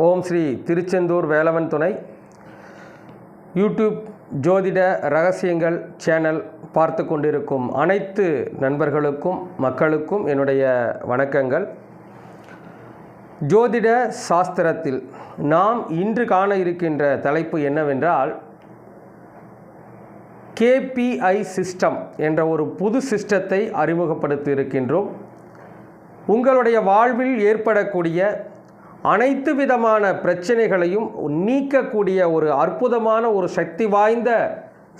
ஓம் ஸ்ரீ திருச்செந்தூர் வேலவன் துணை. யூடியூப் ஜோதிட ரகசியங்கள் சேனல் பார்த்து கொண்டிருக்கும் அனைத்து நண்பர்களுக்கும் மக்களுக்கும் என்னுடைய வணக்கங்கள். ஜோதிட சாஸ்திரத்தில் நாம் இன்று காண இருக்கின்ற தலைப்பு என்னவென்றால் கேபிஐ சிஸ்டம் என்ற ஒரு புது சிஸ்டத்தை அறிமுகப்படுத்தி இருக்கின்றோம். உங்களுடைய வாழ்வில் ஏற்படக்கூடிய அனைத்து விதமான பிரச்சனைகளையும் நீக்கக்கூடிய ஒரு அற்புதமான ஒரு சக்தி வாய்ந்த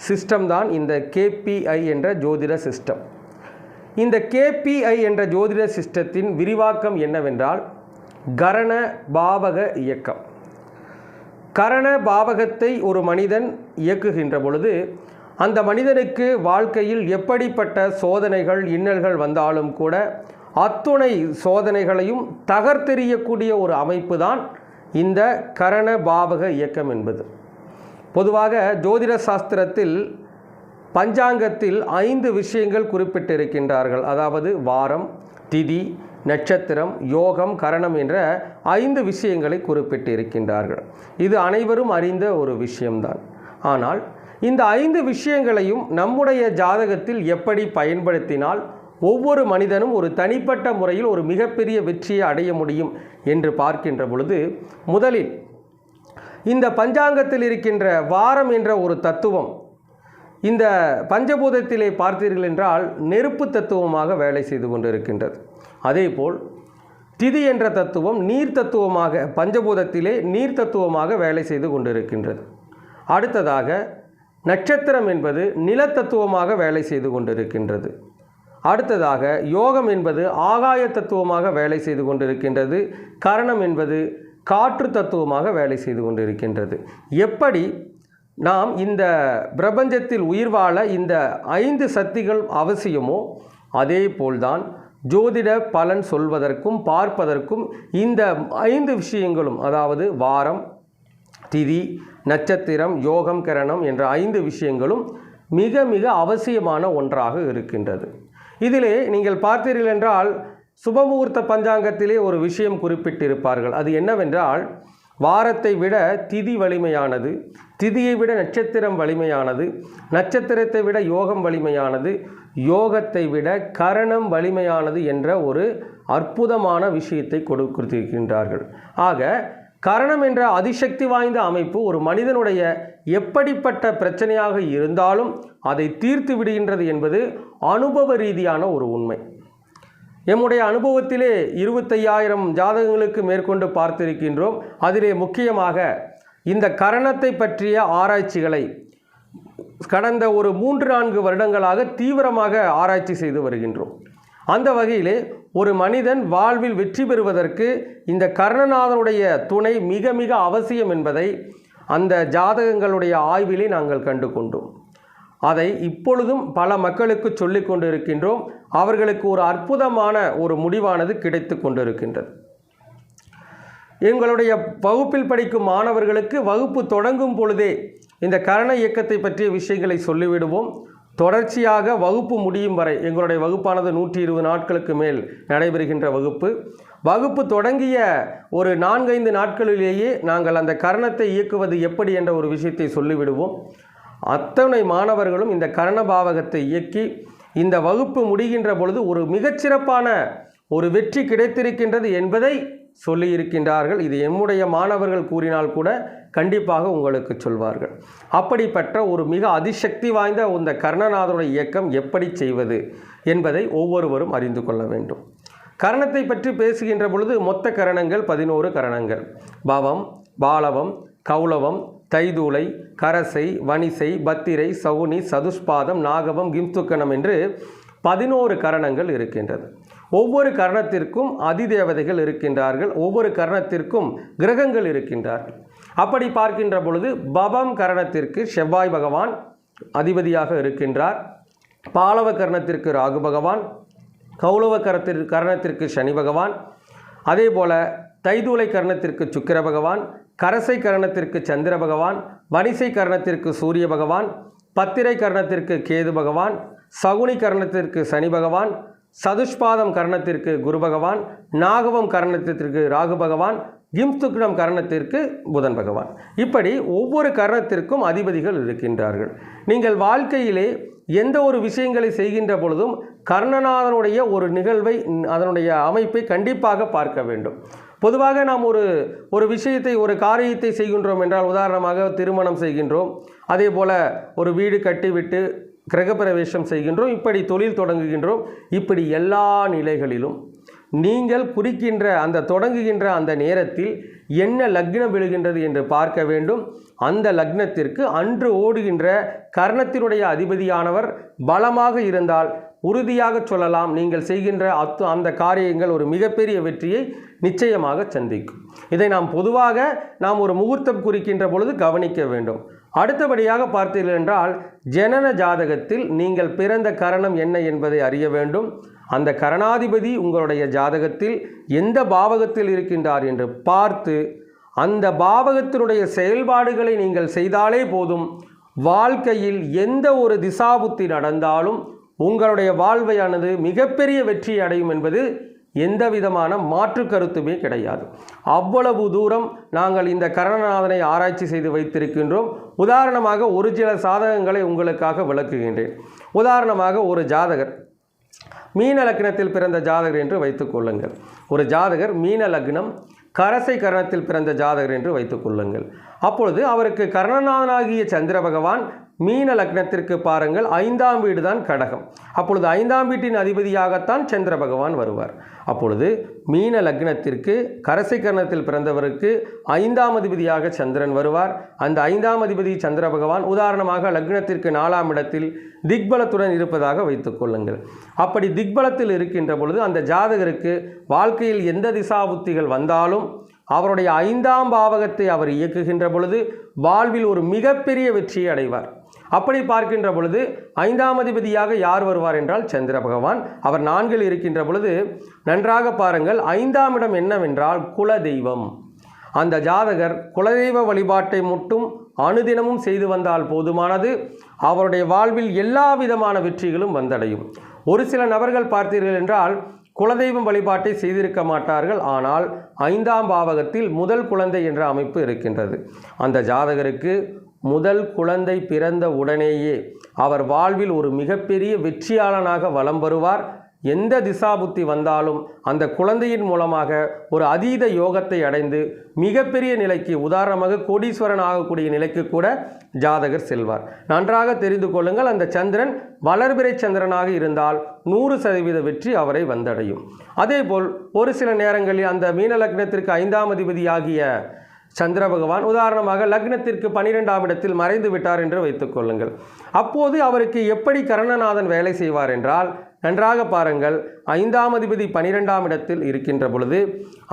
சிஸ்டம் தான் இந்த கேபிஐ என்ற ஜோதிட சிஸ்டம் இந்த கேபிஐ என்ற ஜோதிட சிஸ்டத்தின் விரிவாக்கம் என்னவென்றால் கரண பாவக இயக்கம். கரண பாவகத்தை ஒரு மனிதன் இயக்குகின்ற பொழுது அந்த மனிதனுக்கு வாழ்க்கையில் எப்படிப்பட்ட சோதனைகள் இன்னல்கள் வந்தாலும் கூட அத்துணை சோதனைகளையும் தகர்த்தெறியக்கூடிய ஒரு அமைப்பு தான் இந்த கரண பாவக இயக்கம் என்பது. பொதுவாக ஜோதிட சாஸ்திரத்தில் பஞ்சாங்கத்தில் ஐந்து விஷயங்கள் குறிப்பிட்டிருக்கின்றார்கள். அதாவது வாரம் திதி நட்சத்திரம் யோகம் கரணம் என்ற ஐந்து விஷயங்களை குறிப்பிட்டிருக்கின்றார்கள். இது அனைவரும் அறிந்த ஒரு விஷயம்தான். ஆனால் இந்த ஐந்து விஷயங்களையும் நம்முடைய ஜாதகத்தில் எப்படி பயன்படுத்தினால் ஒவ்வொரு மனிதனும் ஒரு தனிப்பட்ட முறையில் ஒரு மிகப்பெரிய வெற்றியை அடைய முடியும் என்று பார்க்கின்ற பொழுது முதலில் இந்த பஞ்சாங்கத்தில் இருக்கின்ற வாரம் என்ற ஒரு தத்துவம் இந்த பஞ்சபூதத்திலே பார்த்தீர்கள் என்றால் நெருப்பு தத்துவமாக வேலை செய்து கொண்டிருக்கின்றது. அதேபோல் திதி என்ற தத்துவம் நீர் தத்துவமாக பஞ்சபூதத்திலே நீர் தத்துவமாக வேலை செய்து கொண்டிருக்கின்றது. அடுத்ததாக நட்சத்திரம் என்பது நிலத்தத்துவமாக வேலை செய்து கொண்டிருக்கின்றது. அடுத்ததாக யோகம் என்பது ஆகாய தத்துவமாக வேலை செய்து கொண்டிருக்கின்றது. கரணம் என்பது காற்று தத்துவமாக வேலை செய்து கொண்டிருக்கின்றது. எப்படி நாம் இந்த பிரபஞ்சத்தில் உயிர் வாழ இந்த ஐந்து சக்திகள் அவசியமோ அதே போல்தான் ஜோதிட பலன் சொல்வதற்கும் பார்ப்பதற்கும் இந்த ஐந்து விஷயங்களும் அதாவது வாரம் திதி நட்சத்திரம் யோகம் கரணம் என்ற ஐந்து விஷயங்களும் மிக மிக அவசியமான ஒன்றாக இருக்கின்றது. இதிலே நீங்கள் பார்த்தீர்கள் என்றால் சுபமுகூர்த்த பஞ்சாங்கத்திலே ஒரு விஷயம் குறிப்பிட்டிருப்பார்கள். அது என்னவென்றால் வாரத்தை விட திதி வலிமையானது திதியை விட நட்சத்திரம் வலிமையானது நட்சத்திரத்தை விட யோகம் வலிமையானது யோகத்தை விட கரணம் வலிமையானது என்ற ஒரு அற்புதமான விஷயத்தை கொடுத்திருக்கின்றார்கள். ஆக கரணம் என்ற அதிசக்தி வாய்ந்த அமைப்பு ஒரு மனிதனுடைய எப்படிப்பட்ட பிரச்சனையாக இருந்தாலும் அதை தீர்த்து விடுகின்றது என்பது அனுபவ ரீதியான ஒரு உண்மை. எம்முடைய அனுபவத்திலே இருபத்தையாயிரம் ஜாதகங்களுக்கு மேற்கொண்டு பார்த்திருக்கின்றோம். அதிலே முக்கியமாக இந்த கரணத்தை பற்றிய ஆராய்ச்சிகளை கடந்த ஒரு மூன்று நான்கு வருடங்களாக தீவிரமாக ஆராய்ச்சி செய்து வருகின்றோம். அந்த வகையிலே ஒரு மனிதன் வாழ்வில் வெற்றி பெறுவதற்கு இந்த கர்ணநாதனுடைய துணை மிக மிக அவசியம் என்பதை அந்த ஜாதகங்களுடைய ஆய்விலே நாங்கள் கண்டு கொண்டோம். அதை இப்பொழுதும் பல மக்களுக்கு சொல்லிக் கொண்டிருக்கின்றோம். அவர்களுக்கு ஒரு அற்புதமான ஒரு முடிவானது கிடைத்து கொண்டிருக்கின்றது. எங்களுடைய வகுப்பில் படிக்கும் மாணவர்களுக்கு வகுப்பு தொடங்கும் பொழுதே இந்த கரண இயக்கத்தை பற்றிய விஷயங்களை சொல்லிவிடுவோம். தொடர்ச்சியாக வகுப்பு முடியும் வரை எங்களுடைய வகுப்பானது நூற்றி இருபது நாட்களுக்கு மேல் நடைபெறுகின்ற வகுப்பு. வகுப்பு தொடங்கிய ஒரு நான்கைந்து நாட்களிலேயே நாங்கள் அந்த கரணத்தை இயக்குவது எப்படி என்ற ஒரு விஷயத்தை சொல்லிவிடுவோம். அத்தனை மாணவர்களும் இந்த கரணபாவகத்தை இயக்கி இந்த வகுப்பு முடிகின்ற பொழுது ஒரு மிகச்சிறப்பான ஒரு வெற்றி கிடைத்திருக்கின்றது என்பதை சொல்லியிருக்கின்றார்கள். இது எம்முடைய மாணவர்கள் கூறினால் கூட கண்டிப்பாக உங்களுக்கு சொல்வார்கள். அப்படிப்பட்ட ஒரு மிக அதிசக்தி வாய்ந்த இந்த கர்ணநாதனுடைய இயக்கம் எப்படி செய்வது என்பதை ஒவ்வொருவரும் அறிந்து கொள்ள வேண்டும். கரணத்தை பற்றி பேசுகின்ற பொழுது மொத்த கரணங்கள் பதினோரு கரணங்கள். பவம் பாலவம் கௌலவம் தைதூளை கரசை வனிசை பத்திரை சவுனி சதுஷ்பாதம் நாகவம் கிம்துக்கணம் என்று பதினோரு கரணங்கள் இருக்கின்றது. ஒவ்வொரு கரணத்திற்கும் அதிதேவதைகள் இருக்கின்றார்கள். ஒவ்வொரு கரணத்திற்கும் கிரகங்கள் இருக்கின்றார்கள். அப்படி பார்க்கின்ற பொழுது பவம் கரணத்திற்கு செவ்வாய் பகவான் அதிபதியாக இருக்கின்றார். பாலவ கரணத்திற்கு ராகு பகவான் கௌலவ கரத்திற்கு கரணத்திற்கு சனி பகவான் அதே போல தைதூளை கரணத்திற்கு சுக்கிர பகவான் கரசை கரணத்திற்கு சந்திர பகவான் வனிசை கரணத்திற்கு சூரிய பகவான் பத்திரை கரணத்திற்கு கேது பகவான் சகுனி கரணத்திற்கு சனி பகவான் சதுஷ்பாதம் கரணத்திற்கு குரு பகவான் நாகவம் கரணத்திற்கு ராகு பகவான் கிம்துக்னம் கரணத்திற்கு புதன் பகவான். இப்படி ஒவ்வொரு கரணத்திற்கும் அதிபதிகள் இருக்கின்றார்கள். நீங்கள் வாழ்க்கையிலே எந்த ஒரு விஷயங்களை செய்கின்ற பொழுதும் கர்ணநாதனுடைய ஒரு நிகழ்வை அதனுடைய அமைப்பை கண்டிப்பாக பார்க்க வேண்டும். பொதுவாக நாம் ஒரு ஒரு விஷயத்தை ஒரு காரியத்தை செய்கின்றோம் என்றால் உதாரணமாக திருமணம் செய்கின்றோம். அதே போல் ஒரு வீடு கட்டிவிட்டு கிரகப்பிரவேசம் செய்கின்றோம். இப்படி தொழில் தொடங்குகின்றோம். இப்படி எல்லா நிலைகளிலும் நீங்கள் குறிக்கின்ற அந்த தொடங்குகின்ற அந்த நேரத்தில் என்ன லக்னம் விழுகின்றது என்று பார்க்க வேண்டும். அந்த லக்னத்திற்கு அன்று ஓடுகின்ற கர்ணத்தினுடைய அதிபதியானவர் பலமாக இருந்தால் உறுதியாக சொல்லலாம். நீங்கள் செய்கின்ற அத்து அந்த காரியங்கள் ஒரு மிகப்பெரிய வெற்றியை நிச்சயமாக சந்திக்கும். இதை நாம் பொதுவாக நாம் ஒரு முகூர்த்தம் குறிக்கின்ற பொழுது கவனிக்க வேண்டும். அடுத்தபடியாக பார்த்தீர்கள் என்றால் ஜனன ஜாதகத்தில் நீங்கள் பிறந்த கரணம் என்ன என்பதை அறிய வேண்டும். அந்த கரணாதிபதி உங்களுடைய ஜாதகத்தில் எந்த பாவகத்தில் இருக்கின்றார் என்று பார்த்து அந்த பாவகத்தினுடைய செயல்பாடுகளை நீங்கள் செய்தாலே போதும். வாழ்க்கையில் எந்த ஒரு திசாபுத்தி நடந்தாலும் உங்களுடைய வாழ்வையானது மிகப்பெரிய வெற்றி அடையும் என்பது எந்த விதமான மாற்று கருத்துமே கிடையாது. அவ்வளவு தூரம் நாங்கள் இந்த கரணநாதனை ஆராய்ச்சி செய்து வைத்திருக்கின்றோம். உதாரணமாக ஒரு சில சாதகங்களை உங்களுக்காக விளக்குகின்றேன். உதாரணமாக ஒரு ஜாதகர் மீன லக்னத்தில் பிறந்த ஜாதகர் என்று வைத்துக் கொள்ளுங்கள். ஒரு ஜாதகர் மீன லக்னம் கரசை கரணத்தில் பிறந்த ஜாதகர் என்று வைத்துக் கொள்ளுங்கள். அப்பொழுது அவருக்கு கர்ணநாதனாகிய சந்திர பகவான் மீன லக்னத்திற்கு பாருங்கள் ஐந்தாம் வீடு தான் கடகம். அப்பொழுது ஐந்தாம் வீட்டின் அதிபதியாகத்தான் சந்திர பகவான் வருவார். அப்பொழுது மீன லக்னத்திற்கு கரசை கர்ணத்தில் பிறந்தவருக்கு ஐந்தாம் அதிபதியாக சந்திரன் வருவார். அந்த ஐந்தாம் அதிபதி சந்திர பகவான் உதாரணமாக லக்னத்திற்கு நாலாம் இடத்தில் திக்பலத்துடன் இருப்பதாக வைத்துக் கொள்ளுங்கள். அப்படி திக்பலத்தில் இருக்கின்ற பொழுது அந்த ஜாதகருக்கு வாழ்க்கையில் எந்த திசாபுத்திகள் வந்தாலும் அவருடைய ஐந்தாம் பாவகத்தை அவர் இயக்குகின்ற பொழுது வாழ்வில் ஒரு மிகப்பெரிய வெற்றியை அடைவார். அப்படி பார்க்கின்ற பொழுது ஐந்தாம் அதிபதியாக யார் வருவார் என்றால் சந்திர பகவான். அவர் நான்கில் இருக்கின்ற பொழுது நன்றாக பாருங்கள் ஐந்தாம் இடம் என்னவென்றால் குல தெய்வம் அந்த ஜாதகர் குலதெய்வ வழிபாட்டை மட்டும் அனுதினமும் செய்து வந்தால் போதுமானது. அவருடைய வாழ்வில் எல்லா விதமான வெற்றிகளும் வந்தடையும். ஒரு சில நபர்கள் பார்த்தீர்கள் என்றால் குலதெய்வம் வழிபாட்டை செய்திருக்க மாட்டார்கள். ஆனால் ஐந்தாம் பாவகத்தில் முதல் குழந்தை என்ற அமைப்பு இருக்கின்றது. அந்த ஜாதகருக்கு முதல் குழந்தை பிறந்த உடனேயே அவர் வாழ்வில் ஒரு மிகப்பெரிய வெற்றியாளனாக வலம் வருவார். எந்த திசாபுத்தி வந்தாலும் அந்த குழந்தையின் மூலமாக ஒரு அதீத யோகத்தை அடைந்து மிகப்பெரிய நிலைக்கு உதாரணமாக கோடீஸ்வரன் ஆகக்கூடிய நிலைக்கு கூட ஜாதகர் செல்வார். நன்றாக தெரிந்து கொள்ளுங்கள் அந்த சந்திரன் வளர்பிறை சந்திரனாக இருந்தால் நூறு சதவீத வெற்றி அவரை வந்தடையும். அதேபோல் ஒரு சில நேரங்களில் அந்த மீன லக்னத்திற்கு ஐந்தாம் அதிபதியாகிய சந்திர பகவான் உதாரணமாக லக்னத்திற்கு பனிரெண்டாம் இடத்தில் மறைந்து விட்டார் என்று வைத்துக் கொள்ளுங்கள். அப்போது அவருக்கு எப்படி கரணநாதன் வேலை செய்வார் என்றால் நன்றாக பாருங்கள் ஐந்தாம் அதிபதி பனிரெண்டாம் இடத்தில் இருக்கின்ற பொழுது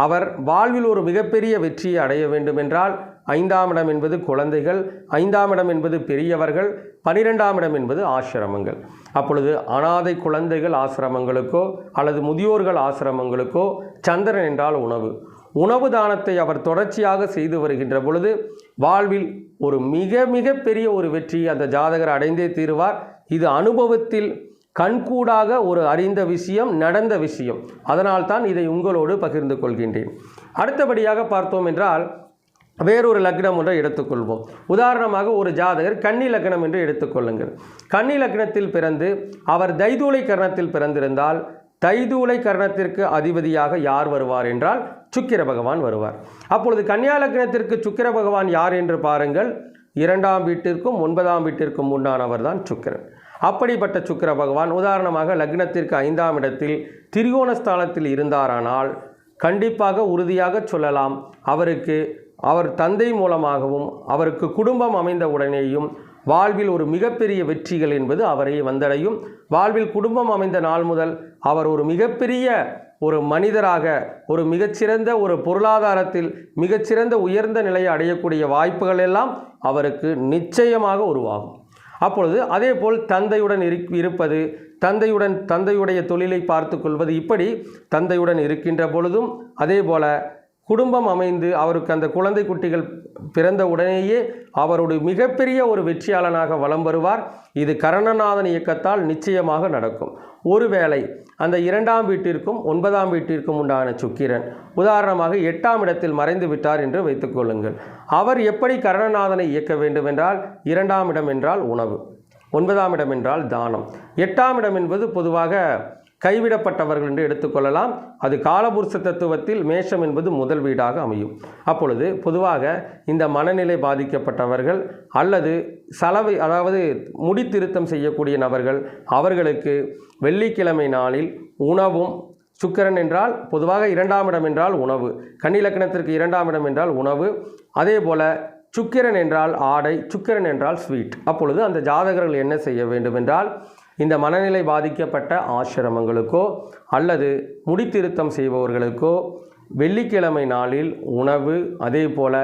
அவர் வாழ்வில் ஒரு மிகப்பெரிய வெற்றியை அடைய வேண்டுமென்றால் ஐந்தாம் இடம் என்பது குழந்தைகள் ஐந்தாம் இடம் என்பது பெரியவர்கள் பனிரெண்டாம் இடம் என்பது ஆசிரமங்கள். அப்பொழுது அனாதை குழந்தைகள் ஆசிரமங்களுக்கோ அல்லது முதியோர்கள் ஆசிரமங்களுக்கோ சந்திரன் என்றால் உணவு. உணவு தானத்தை அவர் தொடர்ச்சியாக செய்து வருகின்ற பொழுது வாழ்வில் ஒரு மிக மிக பெரிய ஒரு வெற்றி அந்த ஜாதகர் அடைந்தே தீருவார். இது அனுபவத்தில் கண்கூடாக ஒரு அறிந்த விஷயம் நடந்த விஷயம். அதனால்தான் இதை உங்களோடு பகிர்ந்து கொள்கின்றேன். அடுத்தபடியாக பார்த்தோம் என்றால் வேறொரு லக்னம் ஒன்றை எடுத்துக்கொள்வோம். உதாரணமாக ஒரு ஜாதகர் கன்னி லக்னம் என்று எடுத்துக்கொள்ளுங்கள் கன்னி லக்னத்தில் பிறந்து அவர் தைதூளை கரணத்தில் பிறந்திருந்தால் தைதூளை கரணத்திற்கு அதிபதியாக யார் வருவார் என்றால் சுக்கிர பகவான் வருவார். அப்பொழுது கன்னியா லக்னத்திற்கு சுக்கிர பகவான் யார் என்று பாருங்கள். இரண்டாம் வீட்டிற்கும் ஒன்பதாம் வீட்டிற்கும் உண்டானவர் தான் சுக்கிரன். அப்படிப்பட்ட சுக்கிர பகவான் உதாரணமாக லக்னத்திற்கு ஐந்தாம் இடத்தில் திரிகோணஸ்தானத்தில் இருந்தாரானால் கண்டிப்பாக உறுதியாக சொல்லலாம். அவருக்கு அவர் தந்தை மூலமாகவும் அவருக்கு குடும்பம் அமைந்த உடனேயும் வாழ்வில் ஒரு மிகப்பெரிய வெற்றிகள் என்பது அவரை வந்தடையும். வாழ்வில் குடும்பம் அமைந்த நாள் முதல் அவர் ஒரு மிகப்பெரிய ஒரு மனிதராக ஒரு மிகச்சிறந்த ஒரு பொருளாதாரத்தில் மிகச்சிறந்த உயர்ந்த நிலையை அடையக்கூடிய வாய்ப்புகள் எல்லாம் அவருக்கு நிச்சயமாக உருவாகும். அப்பொழுது அதே போல் தந்தையுடன் இரு இருப்பது தந்தையுடன் தந்தையுடைய தொழிலை பார்த்து கொள்வது இப்படி தந்தையுடன் இருக்கின்ற பொழுதும் அதே போல குடும்பம் அமைந்து அவருக்கு அந்த குழந்தை குட்டிகள் பிறந்த உடனேயே அவருடைய மிகப்பெரிய ஒரு வெற்றியாளனாக வலம் வருவார். இது கரணநாதன் இயக்கத்தால் நிச்சயமாக நடக்கும். ஒருவேளை அந்த இரண்டாம் வீட்டிற்கும் ஒன்பதாம் வீட்டிற்கும் உண்டான சுக்கிரன் உதாரணமாக எட்டாம் இடத்தில் மறைந்து விட்டார் என்று வைத்துக்கொள்ளுங்கள் அவர் எப்படி கரணநாதனை இயக்க வேண்டும் என்றால் இரண்டாம் இடம் என்றால் உணவு ஒன்பதாம் இடம் என்றால் தானம். எட்டாம் இடம் என்பது பொதுவாக கைவிடப்பட்டவர்கள் என்று எடுத்துக்கொள்ளலாம். அது காலபுருஷ தத்துவத்தில் மேஷம் என்பது முதல் வீடாக அமையும். அப்பொழுது பொதுவாக இந்த மனநிலை பாதிக்கப்பட்டவர்கள் அல்லது சலவை அதாவது முடி திருத்தம் செய்யக்கூடிய நபர்கள் அவர்களுக்கு வெள்ளிக்கிழமை நாளில் உணவும் சுக்கிரன் என்றால் பொதுவாக இரண்டாம் இடம் என்றால் உணவு கன்னிலக்கணத்திற்கு இரண்டாம் இடம் என்றால் உணவு அதே போல சுக்கிரன் என்றால் ஆடை சுக்கிரன் என்றால் ஸ்வீட். அப்பொழுது அந்த ஜாதகர்கள் என்ன செய்ய வேண்டும் என்றால் இந்த மனநிலை பாதிக்கப்பட்ட ஆசிரமங்களுக்கோ அல்லது முடித்திருத்தம் செய்பவர்களுக்கோ வெள்ளிக்கிழமை நாளில் உணவு அதே போல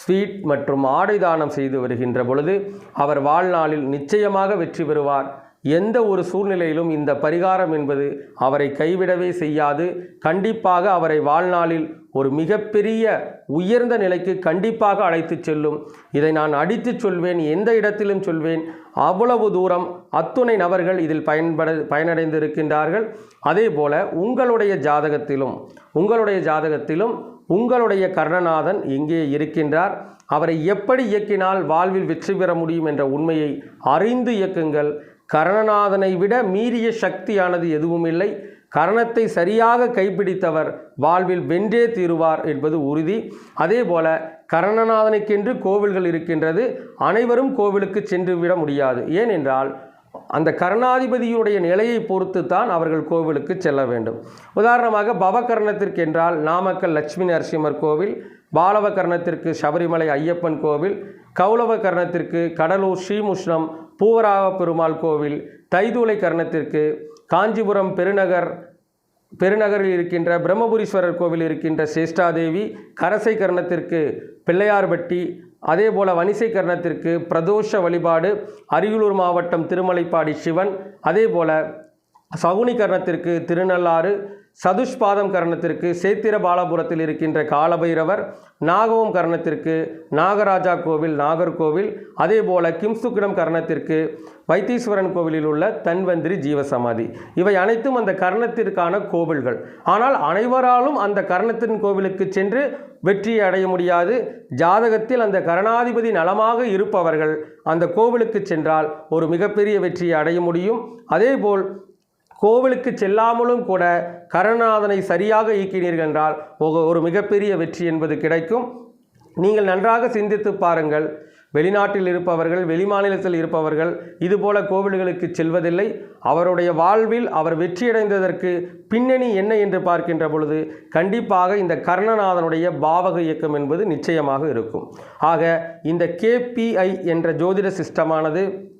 ஸ்வீட் மற்றும் ஆடை தானம் செய்து வருகின்ற பொழுது அவர் வாழ்நாளில் நிச்சயமாக வெற்றி பெறுவார். எந்த ஒரு சூழ்நிலையிலும் இந்த பரிகாரம் என்பது அவரை கைவிடவே செய்யாது. கண்டிப்பாக அவரை வாழ்நாளில் ஒரு மிகப்பெரிய உயர்ந்த நிலைக்கு கண்டிப்பாக அழைத்து செல்லும். இதை நான் அடித்துச் சொல்வேன் எந்த இடத்திலும் சொல்வேன். அவ்வளவு தூரம் அத்துணை நபர்கள் இதில் பயன்பட பயனடைந்திருக்கின்றார்கள். அதே போல உங்களுடைய ஜாதகத்திலும் உங்களுடைய ஜாதகத்திலும் உங்களுடைய கர்ணநாதன் எங்கே இருக்கின்றார். அவரை எப்படி இயக்கினால் வாழ்வில் வெற்றி பெற முடியும் என்ற உண்மையை அறிந்து இயக்குங்கள். கரணநாதனை விட மீறிய சக்தியானது எதுவும் இல்லை கரணத்தை சரியாக கைப்பிடித்தவர் வாழ்வில் வென்றே தீருவார் என்பது உறுதி. அதே போல கரணநாதனுக்கென்று கோவில்கள் இருக்கின்றது அனைவரும் கோவிலுக்கு சென்று விட முடியாது. ஏனென்றால் அந்த கருணாதிபதியுடைய நிலையை பொறுத்து தான் அவர்கள் கோவிலுக்கு செல்ல வேண்டும். உதாரணமாக பவகர்ணத்திற்கு என்றால் நாமக்கல் லட்சுமி நரசிம்மர் கோவில் பாலவ கர்ணத்திற்கு சபரிமலை ஐயப்பன் கோவில் கௌலவ கர்ணத்திற்கு கடலூர் ஸ்ரீமுஷ்ணம் பூவராக பெருமாள் கோவில் தைதூளை கர்ணத்திற்கு காஞ்சிபுரம் பெருநகர் பெருநகரில் இருக்கின்ற பிரம்மபுரீஸ்வரர் கோவில் இருக்கின்ற சேஷ்டாதேவி கரசை கர்ணத்திற்கு பிள்ளையார்பட்டி அதே போல் வணிசை கர்ணத்திற்கு பிரதோஷ வழிபாடு அரியலூர் மாவட்டம் திருமலைப்பாடி சிவன் அதே போல் சகுனி கர்ணத்திற்கு திருநள்ளாறு சதுஷ்பாதம் கரணத்திற்கு சேத்திர பாலபுரத்தில் இருக்கின்ற காலபைரவர் நாகவம் கர்ணத்திற்கு நாகராஜா கோவில் நாகர்கோவில் அதே போல கிம்சுக்கிடம் கர்ணத்திற்கு வைத்தீஸ்வரன் கோவிலில் உள்ள தன்வந்திரி ஜீவசமாதி. இவை அனைத்தும் அந்த கர்ணத்திற்கான கோவில்கள். ஆனால் அனைவராலும் அந்த கர்ணத்தின் கோவிலுக்கு சென்று வெற்றியை அடைய முடியாது. ஜாதகத்தில் அந்த கரணாதிபதி நலமாக இருப்பவர்கள் அந்த கோவிலுக்கு சென்றால் ஒரு மிகப்பெரிய வெற்றியை அடைய முடியும். அதேபோல் கோவிலுக்கு செல்லாமலும் கூட கருணாதனை சரியாக இயக்கினீர்கள் என்றால் ஒரு- ஒரு மிகப்பெரிய வெற்றி என்பது கிடைக்கும். நீங்கள் நன்றாக சிந்தித்து பாருங்கள். வெளிநாட்டில் இருப்பவர்கள் வெளிமாநிலத்தில் இருப்பவர்கள் இதுபோல கோவில்களுக்கு செல்வதில்லை. அவருடைய வாழ்வில் அவர் வெற்றியடைந்ததற்கு பின்னணி என்ன என்று பார்க்கின்ற பொழுது கண்டிப்பாக இந்த கர்ணநாதனுடைய பாவக இயக்கம் என்பது நிச்சயமாக இருக்கும். ஆக இந்த கேபிஐ என்ற ஜோதிட சிஸ்டமானது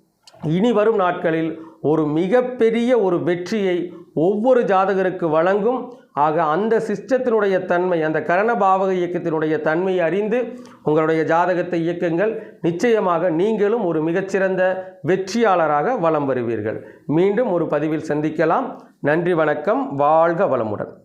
இனி வரும் நாட்களில் ஒரு மிகப்பெரிய ஒரு வெற்றியை ஒவ்வொரு ஜாதகருக்கு வழங்கும். ஆக அந்த சிஸ்டத்தினுடைய தன்மை அந்த கரணபாவக இயக்கத்தினுடைய தன்மையை அறிந்து உங்களுடைய ஜாதகத்தை இயக்குங்கள். நிச்சயமாக நீங்களும் ஒரு மிகச்சிறந்த வெற்றியாளராக வலம் வருவீர்கள். மீண்டும் ஒரு பதிவில் சந்திக்கலாம். நன்றி வணக்கம். வாழ்க வளமுடன்.